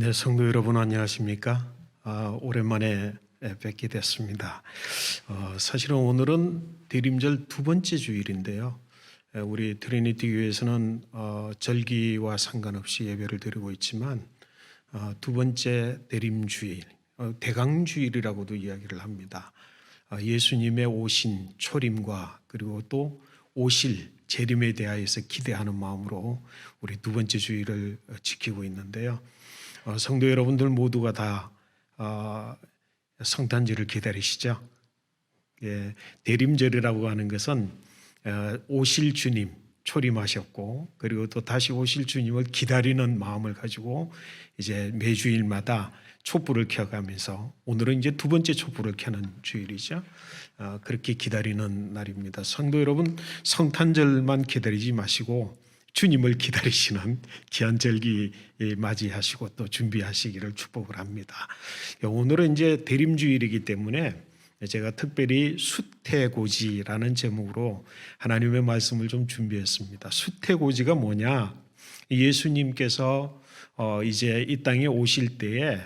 네, 성도 여러분 안녕하십니까? 아, 오랜만에 뵙게 됐습니다. 어, 사실은 오늘은 대림절 두 번째 주일인데요. 에, 우리 트리니티 교회에서는 어, 절기와 상관없이 예배를 드리고 있지만 어, 두 번째 대림 주일, 어, 대강 주일이라고도 이야기를 합니다. 아, 예수님의 오신 초림과 그리고 또 오실 재림에 대하여서 기대하는 마음으로 우리 두 번째 주일을 어, 지키고 있는데요. 어, 성도 여러분들 모두가 다 어, 성탄절을 기다리시죠. 예, 대림절이라고 하는 것은 어, 오실 주님 초림하셨고 그리고 또 다시 오실 주님을 기다리는 마음을 가지고 이제 매주일마다 촛불을 켜가면서 오늘은 이제 두 번째 촛불을 켜는 주일이죠. 어, 그렇게 기다리는 날입니다. 성도 여러분 성탄절만 기다리지 마시고 주님을 기다리시는 귀한 절기 맞이하시고 또 준비하시기를 축복을 합니다. 오늘은 이제 대림주일이기 때문에 제가 특별히 수태고지라는 제목으로 하나님의 말씀을 좀 준비했습니다. 수태고지가 뭐냐? 예수님께서 어, 이제 이 땅에 오실 때에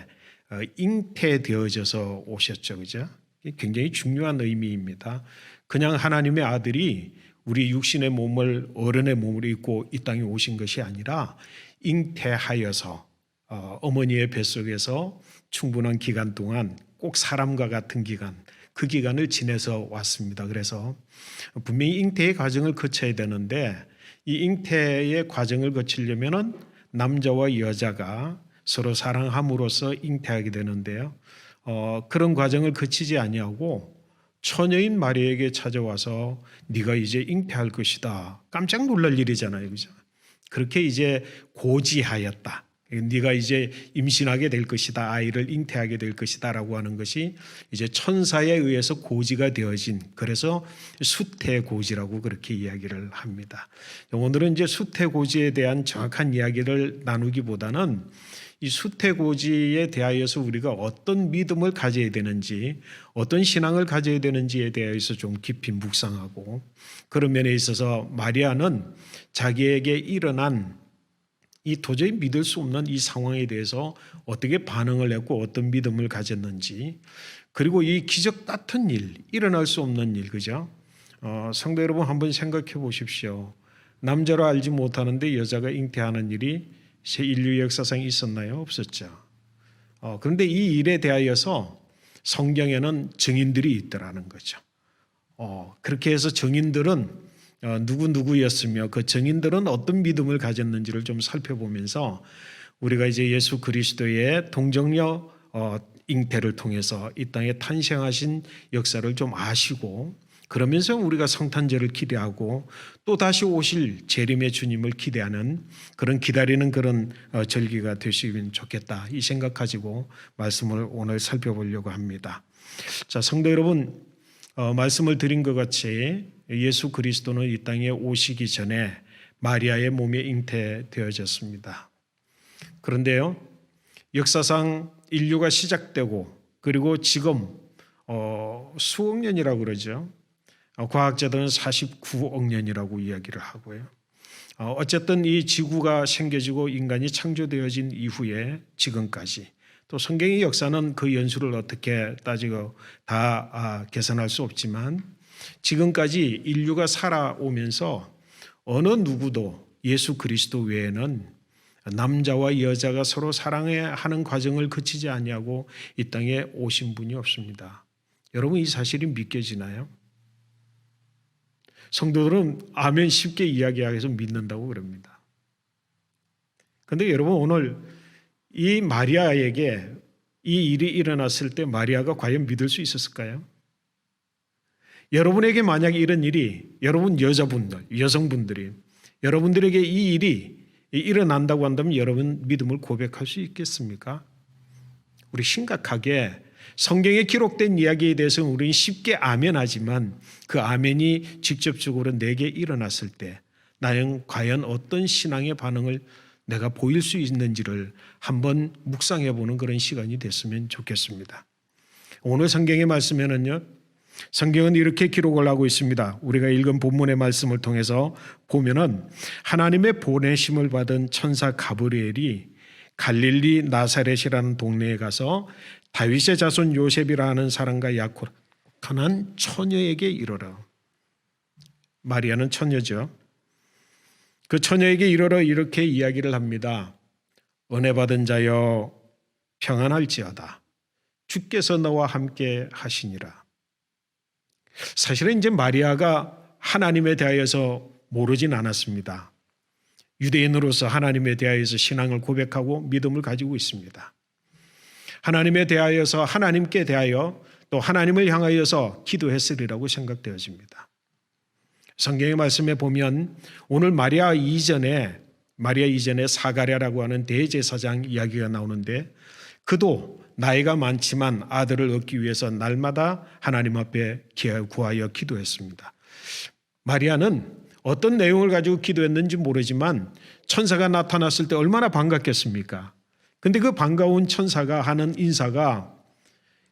어, 잉태되어져서 오셨죠, 그죠? 굉장히 중요한 의미입니다. 그냥 하나님의 아들이 우리 육신의 몸을 어른의 몸을 입고 이 땅에 오신 것이 아니라 잉태하여서 어, 어머니의 뱃속에서 충분한 기간 동안 꼭 사람과 같은 기간 그 기간을 지내서 왔습니다. 그래서 분명히 잉태의 과정을 거쳐야 되는데 이 잉태의 과정을 거치려면은 남자와 여자가 서로 사랑함으로써 잉태하게 되는데요. 어, 그런 과정을 거치지 아니하고 처녀인 마리에게 찾아와서 네가 이제 잉태할 것이다. 깜짝 놀랄 일이잖아요. 그죠? 그렇게 이제 고지하였다. 네가 이제 임신하게 될 것이다. 아이를 잉태하게 될 것이다라고 하는 것이 이제 천사에 의해서 고지가 되어진 그래서 수태 고지라고 그렇게 이야기를 합니다. 오늘은 이제 수태 고지에 대한 정확한 이야기를 나누기보다는 이 수태고지에 대하여서 우리가 어떤 믿음을 가져야 되는지 어떤 신앙을 가져야 되는지에 대해서 좀 깊이 묵상하고 그런 면에 있어서 마리아는 자기에게 일어난 이 도저히 믿을 수 없는 이 상황에 대해서 어떻게 반응을 했고 어떤 믿음을 가졌는지 그리고 이 기적 같은 일 일어날 수 없는 일 그죠? 어, 성도 여러분 한번 생각해 보십시오. 남자로 알지 못하는데 여자가 잉태하는 일이 새 인류 역사상에 있었나요? 없었죠. 어, 그런데 이 일에 대하여서 성경에는 증인들이 있더라는 거죠. 어, 그렇게 해서 증인들은 어, 누구 누구였으며 그 증인들은 어떤 믿음을 가졌는지를 좀 살펴보면서 우리가 이제 예수 그리스도의 동정녀 어, 잉태를 통해서 이 땅에 탄생하신 역사를 좀 아시고 그러면서 우리가 성탄절을 기대하고 또 다시 오실 재림의 주님을 기대하는 그런 기다리는 그런 어, 절기가 되시면 좋겠다 이 생각 가지고 말씀을 오늘 살펴보려고 합니다. 자 성도 여러분 어, 말씀을 드린 것 같이 예수 그리스도는 이 땅에 오시기 전에 마리아의 몸에 잉태되어졌습니다. 그런데요 역사상 인류가 시작되고 그리고 지금 어, 수억 년이라고 그러죠. 어, 과학자들은 49억 년이라고 이야기를 하고요. 어, 어쨌든 이 지구가 생겨지고 인간이 창조되어진 이후에 지금까지 또 성경의 역사는 그 연수를 어떻게 따지고 다 아, 계산할 수 없지만 지금까지 인류가 살아오면서 어느 누구도 예수 그리스도 외에는 남자와 여자가 서로 사랑하는 과정을 거치지 아니하고 이 땅에 오신 분이 없습니다. 여러분 이 사실이 믿겨지나요? 성도들은 아멘 쉽게 이야기해서 믿는다고 그럽니다. 그런데 여러분 오늘 이 마리아에게 이 일이 일어났을 때 마리아가 과연 믿을 수 있었을까요? 여러분에게 만약 이런 일이 여러분 여자분들, 여성분들이 여러분들에게 이 일이 일어난다고 한다면 여러분 믿음을 고백할 수 있겠습니까? 우리 심각하게 성경에 기록된 이야기에 대해서 우리는 쉽게 아멘하지만 그 아멘이 직접적으로 내게 일어났을 때 나는 과연 어떤 신앙의 반응을 내가 보일 수 있는지를 한번 묵상해 보는 그런 시간이 됐으면 좋겠습니다. 오늘 성경의 말씀에는요. 성경은 이렇게 기록을 하고 있습니다. 우리가 읽은 본문의 말씀을 통해서 보면은 하나님의 보내심을 받은 천사 가브리엘이 갈릴리 나사렛이라는 동네에 가서 다윗의 자손 요셉이라는 사람과 약혼한 처녀에게 이르러 마리아는 처녀죠. 그 처녀에게 이르러 이렇게 이야기를 합니다. 은혜 받은 자여 평안할지어다. 주께서 너와 함께 하시니라. 사실은 이제 마리아가 하나님에 대하여서 모르진 않았습니다. 유대인으로서 하나님에 대하여서 신앙을 고백하고 믿음을 가지고 있습니다. 하나님에 대하여서 하나님께 대하여 또 하나님을 향하여서 기도했으리라고 생각되어집니다. 성경의 말씀에 보면 오늘 마리아 이전에 마리아 이전에 사가랴라고 하는 대제사장 이야기가 나오는데 그도 나이가 많지만 아들을 얻기 위해서 날마다 하나님 앞에 구하여 기도했습니다. 마리아는 어떤 내용을 가지고 기도했는지 모르지만 천사가 나타났을 때 얼마나 반갑겠습니까? 근데 그 반가운 천사가 하는 인사가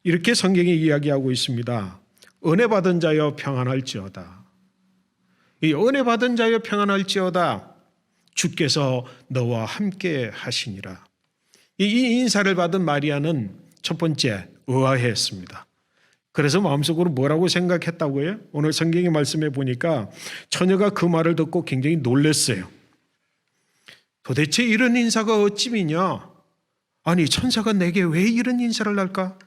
이렇게 성경에 이야기하고 있습니다. 은혜 받은 자여 평안할지어다. 이 은혜 받은 자여 평안할지어다. 주께서 너와 함께 하시니라. 이 인사를 받은 마리아는 첫 번째 의아해했습니다. 그래서 마음속으로 뭐라고 생각했다고요? 오늘 성경의 말씀에 보니까 처녀가 그 말을 듣고 굉장히 놀랐어요. 도대체 이런 인사가 어찌미냐? 아니 천사가 내게 왜 이런 인사를 할까?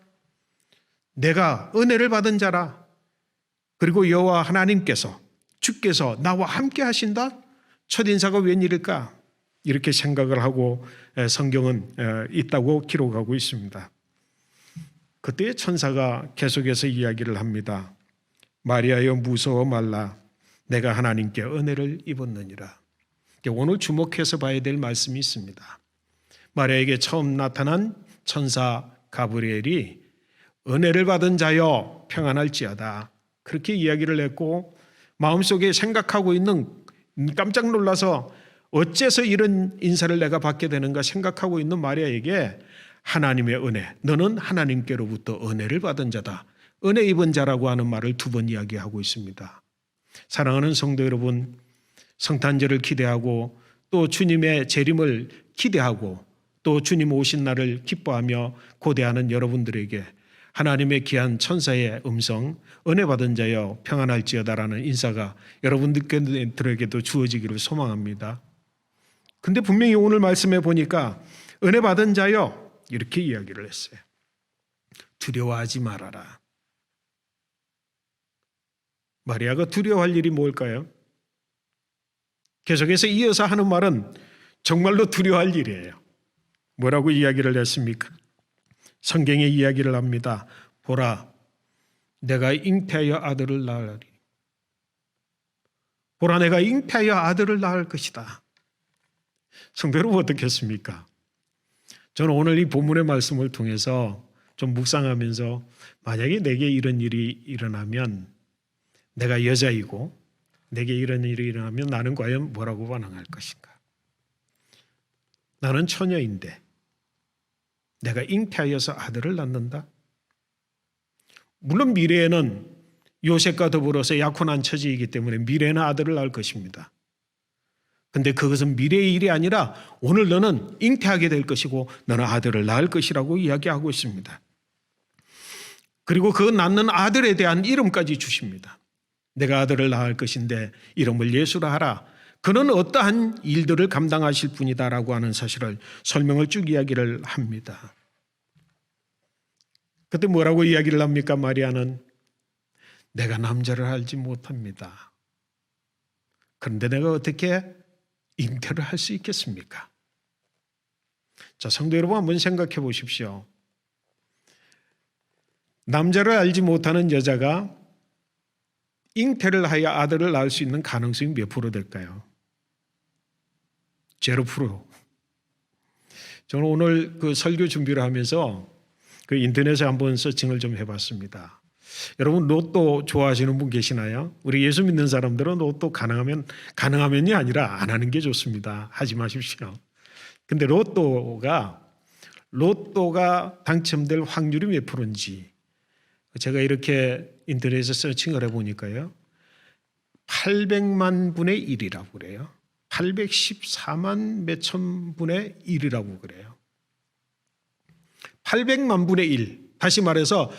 내가 은혜를 받은 자라. 그리고 여호와 하나님께서 주께서 나와 함께 하신다. 첫 인사가 웬일일까? 이렇게 생각을 하고 성경은 있다고 기록하고 있습니다. 그때 천사가 계속해서 이야기를 합니다. 마리아여 무서워 말라. 내가 하나님께 은혜를 입었느니라. 오늘 주목해서 봐야 될 말씀이 있습니다. 마리아에게 처음 나타난 천사 가브리엘이 은혜를 받은 자여 평안할지어다. 그렇게 이야기를 했고 마음속에 생각하고 있는 깜짝 놀라서 어째서 이런 인사를 내가 받게 되는가 생각하고 있는 마리아에게 하나님의 은혜, 너는 하나님께로부터 은혜를 받은 자다. 은혜 입은 자라고 하는 말을 두 번 이야기하고 있습니다. 사랑하는 성도 여러분, 성탄절을 기대하고 또 주님의 재림을 기대하고 또 주님 오신 날을 기뻐하며 고대하는 여러분들에게 하나님의 귀한 천사의 음성, 은혜 받은 자여 평안할지어다라는 인사가 여러분들에게도 주어지기를 소망합니다. 근데 분명히 오늘 말씀에 보니까 은혜 받은 자여 이렇게 이야기를 했어요. 두려워하지 말아라. 마리아가 두려워할 일이 뭘까요? 계속해서 이어서 하는 말은 정말로 두려워할 일이에요. 뭐라고 이야기를 했습니까? 성경에 이야기를 합니다. 보라, 내가 잉태하여 아들을 낳으리. 보라, 내가 잉태하여 아들을 낳을 것이다. 성도 여러분 어떻겠습니까? 저는 오늘 이 본문의 말씀을 통해서 좀 묵상하면서 만약에 내게 이런 일이 일어나면 내가 여자이고 내게 이런 일이 일어나면 나는 과연 뭐라고 반응할 것인가? 나는 처녀인데 내가 잉태하여서 아들을 낳는다. 물론 미래에는 요셉과 더불어서 약혼한 처지이기 때문에 미래는 아들을 낳을 것입니다. 근데 그것은 미래의 일이 아니라 오늘 너는 잉태하게 될 것이고 너는 아들을 낳을 것이라고 이야기하고 있습니다. 그리고 그 낳는 아들에 대한 이름까지 주십니다. 내가 아들을 낳을 것인데 이름을 예수라 하라. 그는 어떠한 일들을 감당하실 분이다라고 하는 사실을 설명을 쭉 이야기를 합니다. 그때 뭐라고 이야기를 합니까? 마리아는 내가 남자를 알지 못합니다. 그런데 내가 어떻게 잉태를 할 수 있겠습니까? 자, 성도 여러분 한번 생각해 보십시오. 남자를 알지 못하는 여자가 잉태를 하여 아들을 낳을 수 있는 가능성이 몇 프로 될까요? 제로 프로. 저는 오늘 그 설교 준비를 하면서 그 인터넷에 한번 서칭을 좀 해봤습니다. 여러분 로또 좋아하시는 분 계시나요? 우리 예수 믿는 사람들은 로또 가능하면 가능하면이 아니라 안 하는 게 좋습니다. 하지 마십시오. 근데 로또가 로또가 당첨될 확률이 몇 프로인지 제가 이렇게 인터넷에 서칭을 해 보니까요. 800만 분의 1이라고 그래요. 814만 몇천 분의 1이라고 그래요. 800만 분의 1. 다시 말해서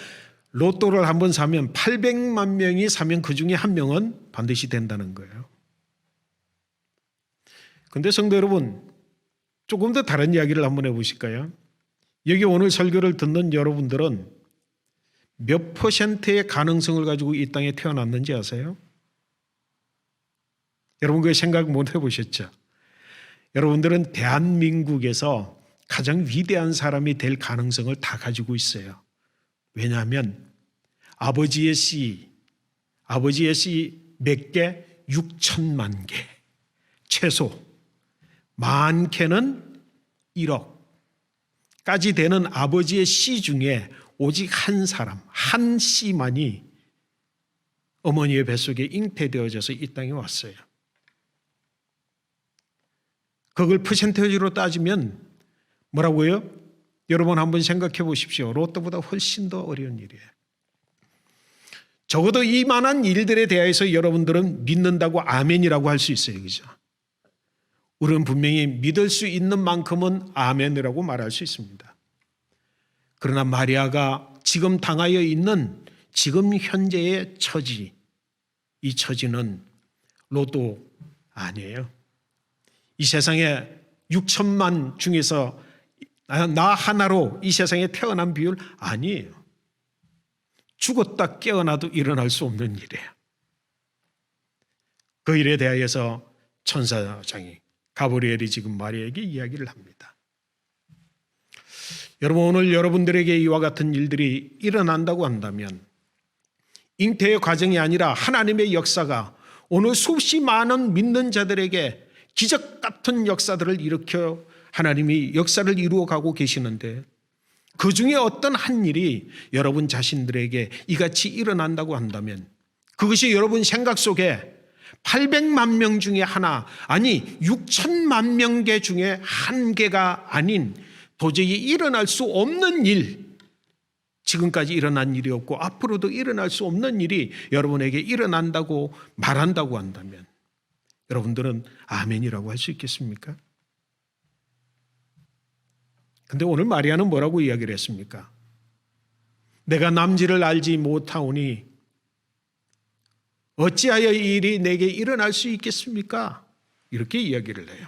로또를 한 번 사면 800만 명이 사면 그 중에 한 명은 반드시 된다는 거예요. 근데 성도 여러분, 조금 더 다른 이야기를 한번 해보실까요? 여기 오늘 설교를 듣는 여러분들은 몇 퍼센트의 가능성을 가지고 이 땅에 태어났는지 아세요? 여러분 그 생각 못 해보셨죠? 여러분들은 대한민국에서 가장 위대한 사람이 될 가능성을 다 가지고 있어요. 왜냐하면 아버지의 씨, 아버지의 씨 몇 개? 6천만 개. 최소. 많게는 1억까지 되는 아버지의 씨 중에 오직 한 사람, 한 씨만이 어머니의 뱃속에 잉태되어져서 이 땅에 왔어요. 그걸 퍼센테이지로 따지면 뭐라고요? 여러분 한번 생각해 보십시오. 로또보다 훨씬 더 어려운 일이에요. 적어도 이만한 일들에 대해서 여러분들은 믿는다고 아멘이라고 할 수 있어요. 그죠? 우리는 분명히 믿을 수 있는 만큼은 아멘이라고 말할 수 있습니다. 그러나 마리아가 지금 당하여 있는 지금 현재의 처지, 이 처지는 로또 아니에요. 이 세상에 6천만 중에서 나 하나로 이 세상에 태어난 비율 아니에요. 죽었다 깨어나도 일어날 수 없는 일이에요. 그 일에 대하여서 천사장이 가브리엘이 지금 마리아에게 이야기를 합니다. 여러분 오늘 여러분들에게 이와 같은 일들이 일어난다고 한다면 잉태의 과정이 아니라 하나님의 역사가 오늘 수없이 많은 믿는 자들에게 기적 같은 역사들을 일으켜 하나님이 역사를 이루어 가고 계시는데 그 중에 어떤 한 일이 여러분 자신들에게 이같이 일어난다고 한다면 그것이 여러분 생각 속에 800만 명 중에 하나, 아니 6천만 명계 중에 한 개가 아닌 도저히 일어날 수 없는 일, 지금까지 일어난 일이 없고 앞으로도 일어날 수 없는 일이 여러분에게 일어난다고 말한다고 한다면 여러분들은 아멘이라고 할 수 있겠습니까? 근데 오늘 마리아는 뭐라고 이야기를 했습니까? 내가 남지를 알지 못하오니 어찌하여 이 일이 내게 일어날 수 있겠습니까? 이렇게 이야기를 해요.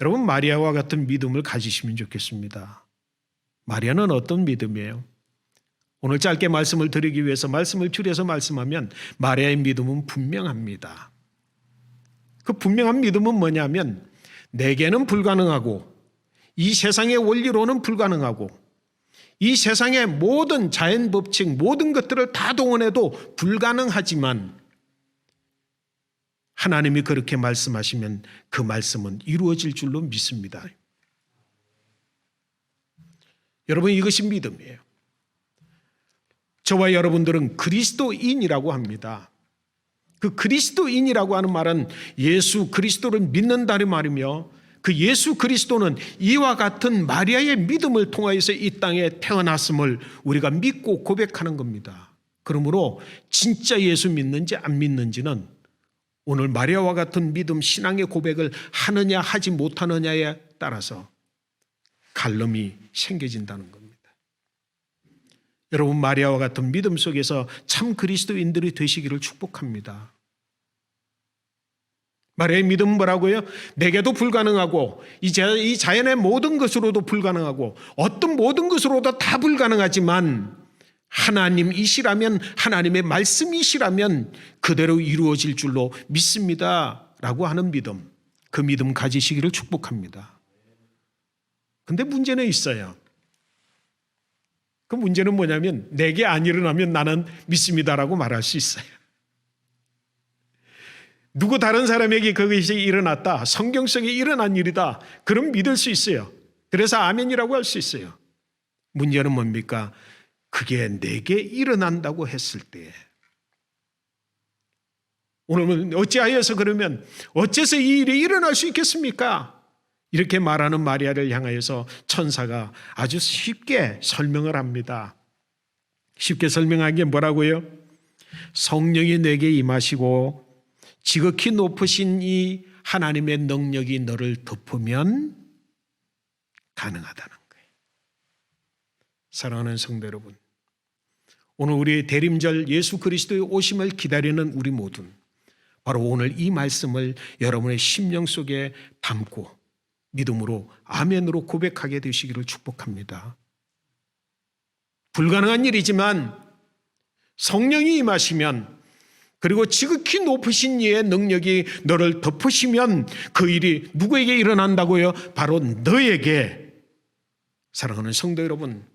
여러분 마리아와 같은 믿음을 가지시면 좋겠습니다. 마리아는 어떤 믿음이에요? 오늘 짧게 말씀을 드리기 위해서 말씀을 줄여서 말씀하면 마리아의 믿음은 분명합니다. 그 분명한 믿음은 뭐냐면 내게는 불가능하고 이 세상의 원리로는 불가능하고 이 세상의 모든 자연 법칙 모든 것들을 다 동원해도 불가능하지만 하나님이 그렇게 말씀하시면 그 말씀은 이루어질 줄로 믿습니다. 여러분 이것이 믿음이에요. 저와 여러분들은 그리스도인이라고 합니다. 그 그리스도인이라고 하는 말은 예수 그리스도를 믿는다는 말이며 그 예수 그리스도는 이와 같은 마리아의 믿음을 통하여서 이 땅에 태어났음을 우리가 믿고 고백하는 겁니다. 그러므로 진짜 예수 믿는지 안 믿는지는 오늘 마리아와 같은 믿음 신앙의 고백을 하느냐 하지 못하느냐에 따라서 갈름이 생겨진다는 겁니다. 여러분 마리아와 같은 믿음 속에서 참 그리스도인들이 되시기를 축복합니다. 마리아의 믿음은 뭐라고요? 내게도 불가능하고 이제 이 자연의 모든 것으로도 불가능하고 어떤 모든 것으로도 다 불가능하지만 하나님이시라면 하나님의 말씀이시라면 그대로 이루어질 줄로 믿습니다라고 하는 믿음. 그 믿음 가지시기를 축복합니다. 근데 문제는 있어요. 그 문제는 뭐냐면 내게 안 일어나면 나는 믿습니다라고 말할 수 있어요. 누구 다른 사람에게 그것이 일어났다. 성경 속에 일어난 일이다. 그럼 믿을 수 있어요. 그래서 아멘이라고 할 수 있어요. 문제는 뭡니까? 그게 내게 일어난다고 했을 때 오늘은 어찌하여서 그러면 어째서 이 일이 일어날 수 있겠습니까? 이렇게 말하는 마리아를 향하여서 천사가 아주 쉽게 설명을 합니다. 쉽게 설명한 게 뭐라고요? 성령이 내게 임하시고 지극히 높으신 이 하나님의 능력이 너를 덮으면 가능하다는 거예요. 사랑하는 성도 여러분, 오늘 우리의 대림절 예수 그리스도의 오심을 기다리는 우리 모두 바로 오늘 이 말씀을 여러분의 심령 속에 담고 믿음으로 아멘으로 고백하게 되시기를 축복합니다. 불가능한 일이지만 성령이 임하시면 그리고 지극히 높으신 이의 능력이 너를 덮으시면 그 일이 누구에게 일어난다고요? 바로 너에게 사랑하는 성도 여러분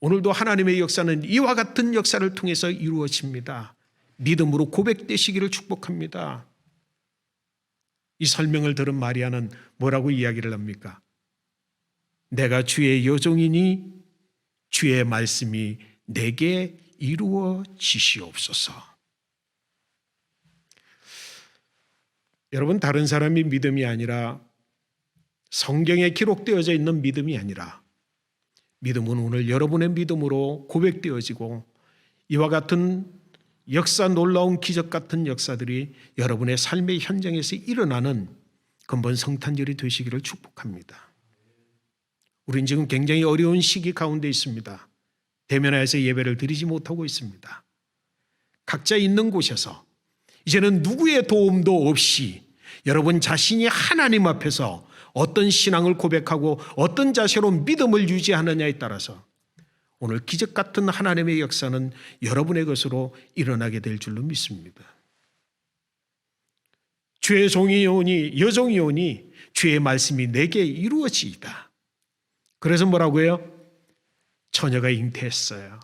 오늘도 하나님의 역사는 이와 같은 역사를 통해서 이루어집니다. 믿음으로 고백되시기를 축복합니다. 이 설명을 들은 마리아는 뭐라고 이야기를 합니까? 내가 주의 여종이니 주의 말씀이 내게 이루어지시옵소서. 여러분 다른 사람이 믿음이 아니라 성경에 기록되어져 있는 믿음이 아니라 믿음은 오늘 여러분의 믿음으로 고백되어지고 이와 같은 역사 놀라운 기적 같은 역사들이 여러분의 삶의 현장에서 일어나는 근본 성탄절이 되시기를 축복합니다. 우린 지금 굉장히 어려운 시기 가운데 있습니다. 대면하에서 예배를 드리지 못하고 있습니다. 각자 있는 곳에서 이제는 누구의 도움도 없이 여러분 자신이 하나님 앞에서 어떤 신앙을 고백하고 어떤 자세로 믿음을 유지하느냐에 따라서 오늘 기적 같은 하나님의 역사는 여러분의 것으로 일어나게 될 줄로 믿습니다. 주의 종이 오니 여종이 오니 주의 말씀이 내게 이루어지이다. 그래서 뭐라고요? 처녀가 잉태했어요.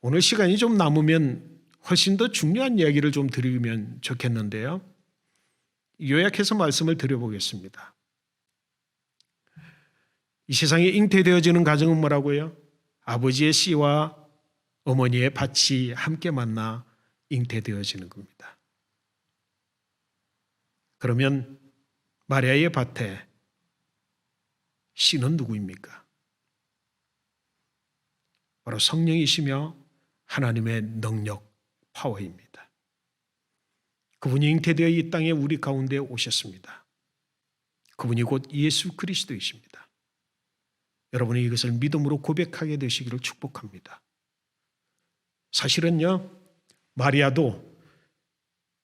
오늘 시간이 좀 남으면 훨씬 더 중요한 이야기를 좀 드리면 좋겠는데요. 요약해서 말씀을 드려보겠습니다. 이 세상에 잉태되어지는 가정은 뭐라고요? 아버지의 씨와 어머니의 밭이 함께 만나 잉태되어지는 겁니다. 그러면 마리아의 밭에 씨는 누구입니까? 바로 성령이시며 하나님의 능력, 파워입니다. 그분이 잉태되어 이 땅에 우리 가운데 오셨습니다. 그분이 곧 예수 그리스도이십니다. 여러분이 이것을 믿음으로 고백하게 되시기를 축복합니다. 사실은요, 마리아도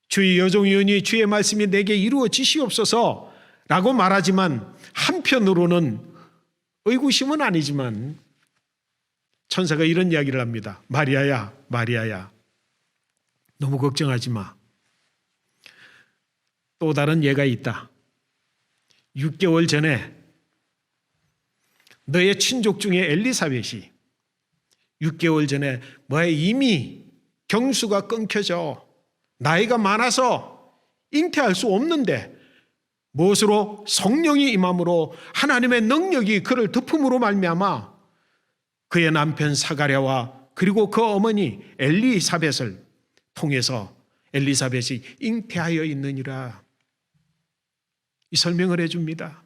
주의 여종이오니 주의 말씀이 내게 이루어지시옵소서 라고 말하지만 한편으로는 의구심은 아니지만 천사가 이런 이야기를 합니다. 마리아야, 마리아야. 너무 걱정하지 마. 또 다른 예가 있다. 6개월 전에 너의 친족 중에 엘리사벳이 6개월 전에 뭐에 이미 경수가 끊겨져 나이가 많아서 잉태할 수 없는데 무엇으로 성령이 임함으로 하나님의 능력이 그를 덮음으로 말미암아 그의 남편 사가랴와 그리고 그 어머니 엘리사벳을 통해서 엘리사벳이 잉태하여 있느니라 이 설명을 해줍니다.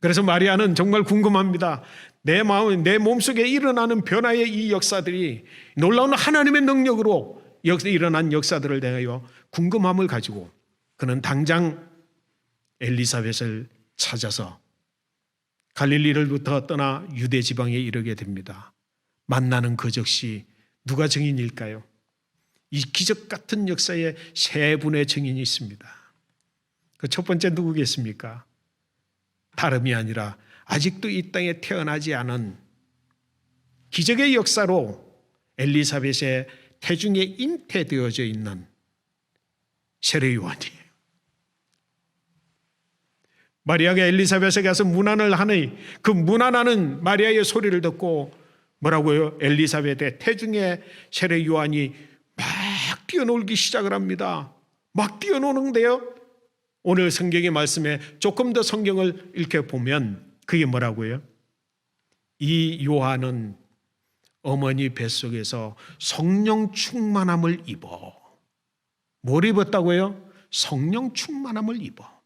그래서 마리아는 정말 궁금합니다. 내 마음, 내 몸속에 일어나는 변화의 이 역사들이 놀라운 하나님의 능력으로 일어난 역사들을 대하여 궁금함을 가지고 그는 당장 엘리사벳을 찾아서 갈릴리를부터 떠나 유대 지방에 이르게 됩니다. 만나는 그 즉시 누가 증인일까요? 이 기적 같은 역사에 세 분의 증인이 있습니다. 그 첫 번째 누구겠습니까? 다름이 아니라 아직도 이 땅에 태어나지 않은 기적의 역사로 엘리사벳의 태중에 잉태되어져 있는 세례 요한이에요. 마리아가 엘리사벳에 가서 문안을 하니 그 문안하는 마리아의 소리를 듣고 뭐라고요? 엘리사벳의 태중에 세례 요한이 막 뛰어놀기 시작을 합니다. 막 뛰어노는데요. 오늘 성경의 말씀에 조금 더 성경을 읽게 보면 그게 뭐라고요? 이 요한은 어머니 뱃속에서 성령 충만함을 입어. 뭘 입었다고요? 성령 충만함을 입어.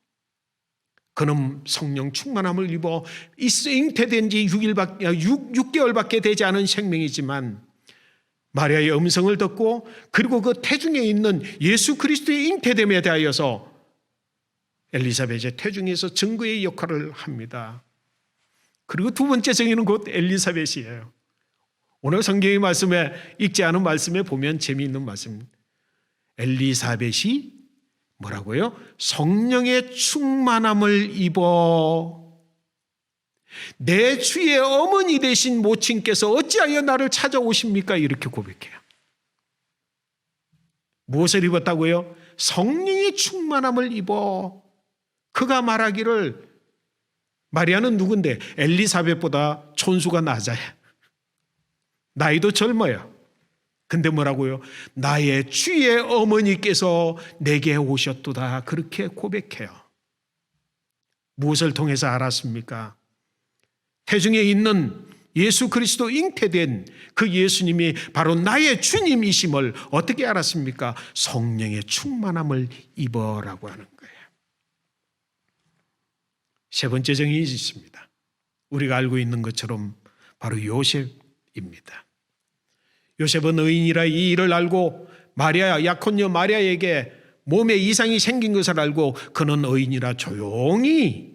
그는 성령 충만함을 입어 잉태된 지 6일밖에, 6, 6개월밖에 되지 않은 생명이지만 마리아의 음성을 듣고 그리고 그 태중에 있는 예수 그리스도의 잉태됨에 대하여서 엘리사벳의 태중에서 증거의 역할을 합니다. 그리고 두 번째 정의는 곧 엘리사벳이에요. 오늘 성경의 말씀에 읽지 않은 말씀에 보면 재미있는 말씀. 엘리사벳이 뭐라고요? 성령의 충만함을 입어 내 주의 어머니 되신 모친께서 어찌하여 나를 찾아오십니까? 이렇게 고백해요. 무엇을 입었다고요? 성령의 충만함을 입어 그가 말하기를 마리아는 누군데 엘리사벳보다 촌수가 낮아요. 나이도 젊어요. 근데 뭐라고요? 나의 주의 어머니께서 내게 오셨도다. 그렇게 고백해요. 무엇을 통해서 알았습니까? 태중에 있는 예수 그리스도 잉태된 그 예수님이 바로 나의 주님이심을 어떻게 알았습니까? 성령의 충만함을 입어라고 하는 거예요. 세 번째 정의 있습니다. 우리가 알고 있는 것처럼 바로 요셉입니다. 요셉은 의인이라 이 일을 알고 마리아 약혼녀 마리아에게 몸에 이상이 생긴 것을 알고 그는 의인이라 조용히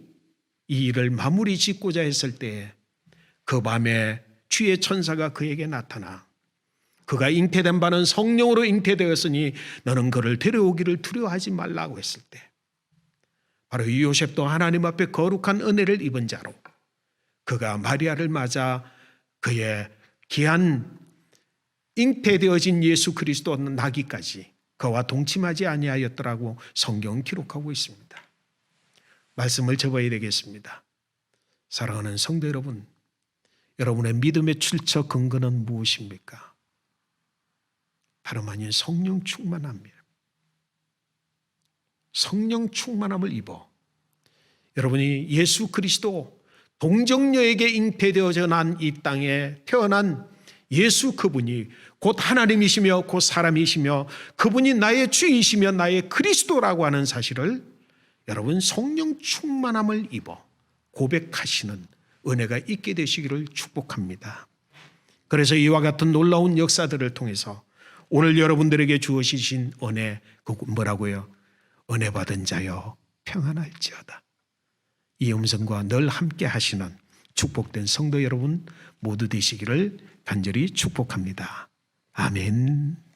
이 일을 마무리 짓고자 했을 때그 밤에 주의 천사가 그에게 나타나 그가 잉태된 바는 성령으로 잉태되었으니 너는 그를 데려오기를 두려워하지 말라고 했을 때 바로 이 요셉도 하나님 앞에 거룩한 은혜를 입은 자로 그가 마리아를 맞아 그의 귀한 잉태되어진 예수 그리스도 나기까지 그와 동침하지 아니하였더라고 성경 기록하고 있습니다. 말씀을 접어야 되겠습니다. 사랑하는 성도 여러분, 여러분의 믿음의 출처 근거는 무엇입니까? 다름 아닌 성령 충만함이에요. 성령 충만함을 입어 여러분이 예수 그리스도 동정녀에게 잉태되어져 난 이 땅에 태어난 예수 그분이 곧 하나님이시며 곧 사람이시며 그분이 나의 주이시며 나의 그리스도라고 하는 사실을 여러분 성령 충만함을 입어 고백하시는 은혜가 있게 되시기를 축복합니다. 그래서 이와 같은 놀라운 역사들을 통해서 오늘 여러분들에게 주어지신 은혜 그 뭐라고요? 은혜 받은 자여 평안할지어다. 이 음성과 늘 함께 하시는 축복된 성도 여러분 모두 되시기를 간절히 축복합니다. 아멘.